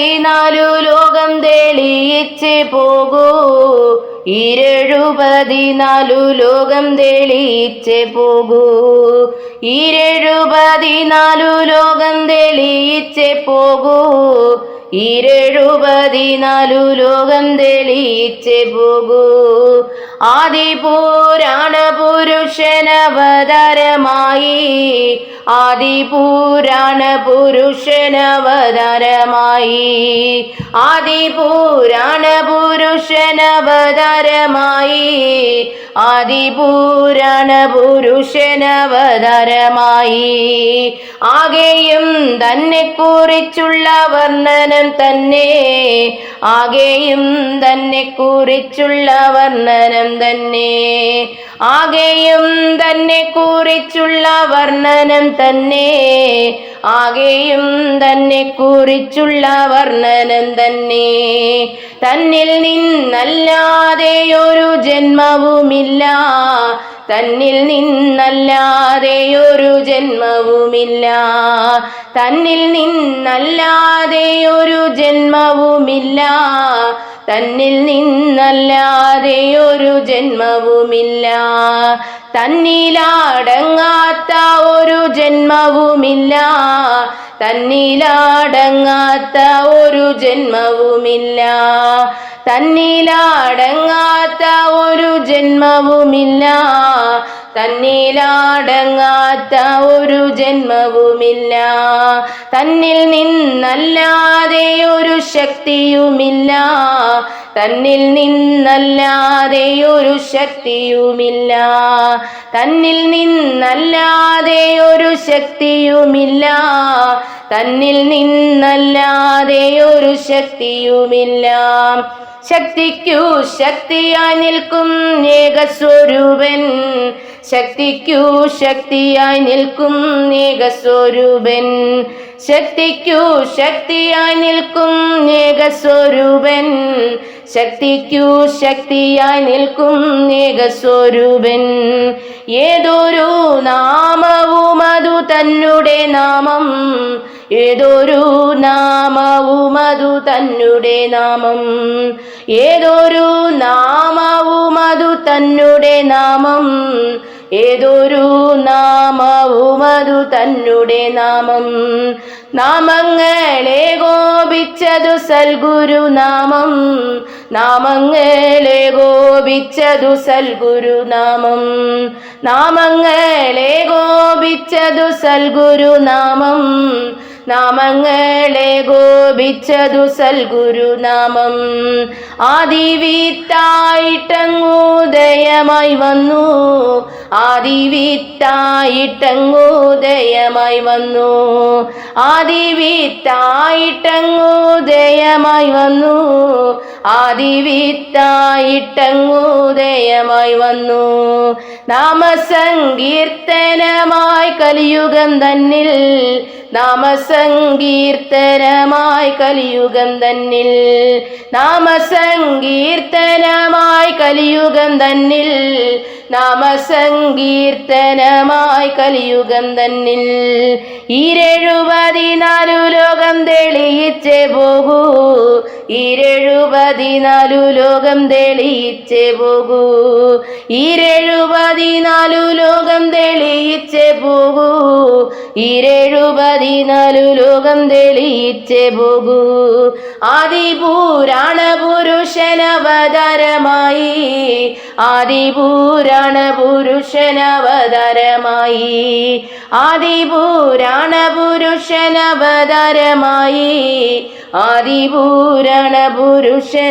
പതിനാലു ലോകം തെളിയിച്ച് പോകൂ. ഇരഴു പതിനാലു ലോകം തെളിയിച്ച് പോകൂ. ഇരഴു പതിനാലു ലോകം തെളിയിച്ച് പോകൂ. ഈരേഴു പതിനാലു ലോകം തെളിയിച്ച് പോകൂ. ആദിപുരാണ പുരുഷനവതാരമായി ആദിപുരാണ പുരുഷനവതാരമായി ആദിപുരാണ പുരുഷനവതാരമായി ആദിപുരാണ പുരുഷനവതാരമായി ആകെയും തന്നെ കുറിച്ചുള്ള വർണനം തന്നെ ആകെയും തന്നെ കുറിച്ചുള്ള വർണനം തന്നെ. ആകെയും തന്നെ കുറിച്ചുള്ള വർണനം തന്നെ. ആകെയും തന്നെ കുറിച്ചുള്ള വർണനം തന്നെ. തന്നിൽ നിന്നല്ലാതെ ഒരു ജന്മവുമില്ല. തന്നിൽ നിന്നല്ലാതെ ഒരു ജന്മവുമില്ല. തന്നിൽ നിന്നല്ലാതെ ഒരു ജന്മവുമില്ല. തന്നിൽ നിന്നല്ലാതെ ഒരു ജന്മവുമില്ല. തന്നിലാടങ്ങാത്ത ഒരു ജന്മവുമില്ല. തന്നിലാടങ്ങാത്ത ഒരു ജന്മവുമില്ല. തന്നിലാടങ്ങാത്ത ഒരു ജന്മവുമില്ല. തന്നിലാടങ്ങാത്ത ഒരു ജന്മവുമില്ല. തന്നിൽ നിന്നല്ലാതെ ഒരു ശക്തിയുമില്ല. തന്നിൽ നിന്നല്ലാതെ ഒരു ശക്തിയുമില്ല. തന്നിൽ നിന്നല്ലാതെ ഒരു ശക്തിയുമില്ല. തന്നിൽ നിന്നല്ലാതെ ഒരു ശക്തിയുമില്ല. ശക്തിക്കു ശക്തിയായി നിൽക്കും ഏകസ്വരൂപൻ ശക്തിക്കു ശക്തിയായി നിൽക്കും ഏകസ്വരൂപൻ ശക്തിക്കു ശക്തിയായി നിൽക്കും ഏകസ്വരൂപൻ ശക്തിക്കു ശക്തിയായി നിൽക്കും ഏകസ്വരൂപൻ ഏതൊരു നാമവും അതു തന്നെ നാമം. ഏതൊരു നാമവും അതു തന്നെ നാമം. ഏതൊരു നാമവും അതു തന്നെ നാമം. ഏതൊരു നാമവും അതു തന്നെ നാമം. നാമങ്ങളെ ഗോപിച്ചതു സൽഗുരു നാമം നാമങ്ങളെ ഗോപിച്ചതു സൽഗുരു നാമം നാമങ്ങളെ ഗോപിച്ചതു സൽഗുരു നാമം നാമങ്ങളെ ഗോപിച്ചതു സൽഗുരുനാമം ആദിവിത്തായിട്ടങ്ങോദയമായി വന്നു. ആദിവിത്തായിട്ടങ്ങോദയമായി വന്നു. ആദിവിത്തായിട്ടങ്ങോദയമായി വന്നു. ആദിവിത്തായിട്ടങ്ങോദയമായി വന്നു. നാമസങ്കീർത്തനമായി കലിയുഗം തന്നിൽ നാമസങ്കീർത്തനമായി കലിയുഗം തന്നിൽ. നാമസങ്കീർത്തനമായി കലിയുഗം തന്നിൽ. നാമസങ്കീർത്തനമായി കലിയുഗം തന്നിൽ. ഈരെഴുപതിനാലു ലോകം തെളിയിച്ചേ പോകൂ. ഈരെഴുപതിനാലു ലോകം തെളിയിച്ചേ പോകൂ. ഇരഴുപതിനാലു ലോകം തെളിയിച്ചേ പോകൂ. ഇരഴുപതിനാലു ലോകം തെളിയിച്ചേ പോകൂ. ആദിപൂരാണ പുരുഷനവതാരമായി ആദിപൂരാണ പുരുഷനവതാരമായി ആദിപൂരാണ പുരുഷനവതാരമായി ആദിപുരാണ പുരുഷനവതാരമായി